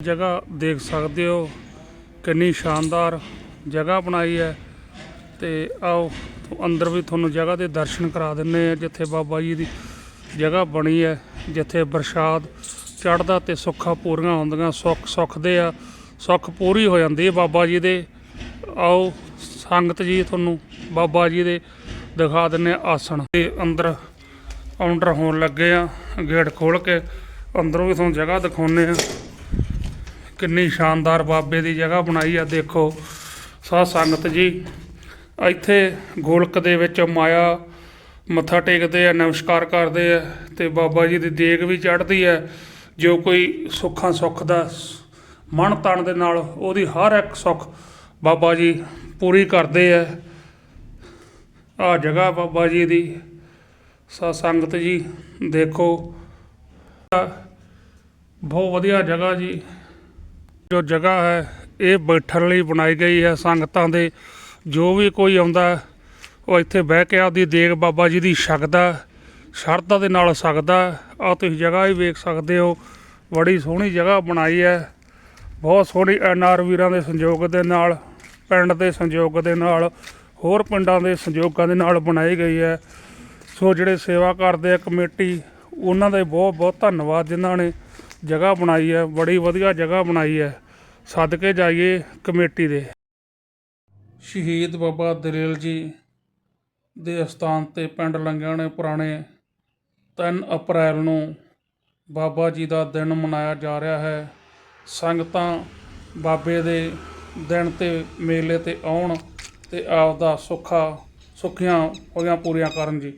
ਜਗ੍ਹਾ ਦੇਖ ਸਕਦੇ ਹੋ, ਕਿੰਨੀ ਸ਼ਾਨਦਾਰ ਜਗ੍ਹਾ ਬਣਾਈ ਹੈ। ਤੇ ਆਓ, ਅੰਦਰ ਵੀ ਤੁਹਾਨੂੰ ਜਗ੍ਹਾ ਦੇ ਦਰਸ਼ਨ ਕਰਾ ਦਿੰਨੇ ਆ ਜਿੱਥੇ ਬਾਬਾ ਜੀ ਦੀ ਜਗ੍ਹਾ ਬਣੀ ਹੈ, ਜਿੱਥੇ ਪ੍ਰਸ਼ਾਦ ਚੜ੍ਹਦਾ ਤੇ ਸੁੱਖਾਂ ਪੂਰੀਆਂ ਹੁੰਦੀਆਂ, ਸੁੱਖ ਸੁੱਖਦੇ ਆ, ਸੁੱਖ ਪੂਰੀ ਹੋ ਜਾਂਦੀ ਹੈ ਬਾਬਾ ਜੀ ਦੇ। ਆਓ, ਸੰਗਤ ਜੀ ਤੁਹਾਨੂੰ ਬਾਬਾ ਜੀ ਦੇ ਦਿਖਾ ਦਿੰਨੇ ਆਸਣ। ਤੇ ਅੰਦਰ ਕਾਊਂਟਰ ਹੋਣ ਲੱਗੇ ਆ, ਗੇਟ ਖੋਲ ਕੇ ਅੰਦਰੋਂ ਵੀ ਤੁਹਾਨੂੰ ਜਗ੍ਹਾ ਦਿਖਾਉਂਦੇ ਆ ਕਿੰਨੀ ਸ਼ਾਨਦਾਰ ਬਾਬੇ ਦੀ ਜਗ੍ਹਾ ਬਣਾਈ ਆ, ਦੇਖੋ। ਸਾਧ ਸੰਗਤ ਜੀ, ਇੱਥੇ ਗੋਲਕ ਦੇ ਵਿੱਚ ਮਾਇਆ ਮੱਥਾ ਟੇਕਦੇ ਆ, ਨਮਸਕਾਰ ਕਰਦੇ ਆ ਤੇ ਬਾਬਾ ਜੀ ਦੀ ਦੇਗ ਵੀ ਚੜ੍ਹਦੀ ਹੈ ਜੋ ਕੋਈ ਸੁੱਖਾਂ ਸੁੱਖ ਦਾ ਮਨ ਤਨ ਦੇ ਨਾਲ ਉਹਦੀ ਹਰ ਇੱਕ ਸੁੱਖ ਬਾਬਾ ਜੀ ਪੂਰੀ ਕਰਦੇ ਆ। ਆ ਜਗ੍ਹਾ ਬਾਬਾ ਜੀ ਦੀ। ਸਾ ਸੰਗਤ ਜੀ, ਦੇਖੋ। ਬਹੁਤ ਵਧੀਆ ਜਗ੍ਹਾ ਜੀ। ਜੋ ਜਗ੍ਹਾ ਹੈ, ਇਹ ਬੈਠਣ ਲਈ ਬਣਾਈ ਗਈ ਹੈ ਸੰਗਤਾਂ ਦੇ। ਜੋ ਵੀ ਕੋਈ ਆਉਂਦਾ, ਉਹ ਇੱਥੇ ਬਹਿ ਕੇ ਆਪਦੀ ਦੇਗ ਬਾਬਾ ਜੀ ਦੀ ਛਕਦਾ ਸ਼ਰਧਾ ਦੇ ਨਾਲ ਸਕਦਾ। ਆ ਤੁਸੀਂ ਜਗ੍ਹਾ ਹੀ ਵੇਖ ਸਕਦੇ ਹੋ, ਬੜੀ ਸੋਹਣੀ ਜਗ੍ਹਾ ਬਣਾਈ ਹੈ। ਬਹੁਤ ਸੋਹਣੀ ਐਨਆਰ ਵੀਰਾਂ ਦੇ ਸੰਯੋਗ ਦੇ ਨਾਲ, ਪਿੰਡ ਦੇ ਸੰਯੋਗ ਦੇ ਨਾਲ, ਹੋਰ ਪਿੰਡਾਂ ਦੇ ਸੰਯੋਗਾਂ ਦੇ ਨਾਲ ਬਣਾਈ ਗਈ ਹੈ। ਸੋ ਜਿਹੜੇ ਸੇਵਾ ਕਰਦੇ ਆ ਕਮੇਟੀ, ਉਹਨਾਂ ਦੇ ਬਹੁਤ ਬਹੁਤ ਧੰਨਵਾਦ ਜਿਨ੍ਹਾਂ ਨੇ ਜਗ੍ਹਾ ਬਣਾਈ ਹੈ, ਬੜੀ ਵਧੀਆ ਜਗ੍ਹਾ ਬਣਾਈ ਹੈ। ਸਦਕੇ ਜਾਈਏ ਕਮੇਟੀ ਦੇ। ਸ਼ਹੀਦ ਬਾਬਾ ਦਲੇਲ ਜੀ ਦੇ ਅਸਥਾਨ ਤੇ ਪਿੰਡ ਲੰਗਿਆਣੇ ਪੁਰਾਣੇ 3 ਅਪ੍ਰੈਲ ਨੂੰ ਬਾਬਾ ਜੀ ਦਾ ਦਿਨ ਮਨਾਇਆ ਜਾ ਰਿਹਾ ਹੈ। ਸੰਗਤਾਂ ਬਾਬੇ ਦੇ ਦਿਨ ਤੇ ਮੇਲੇ ਤੇ ਆਉਣ ਤੇ ਆਪ ਦਾ ਸੁੱਖਾ, ਸੁੱਖੀਆਂ ਹੋਈਆਂ ਪੂਰੀਆਂ ਕਰਨ ਜੀ।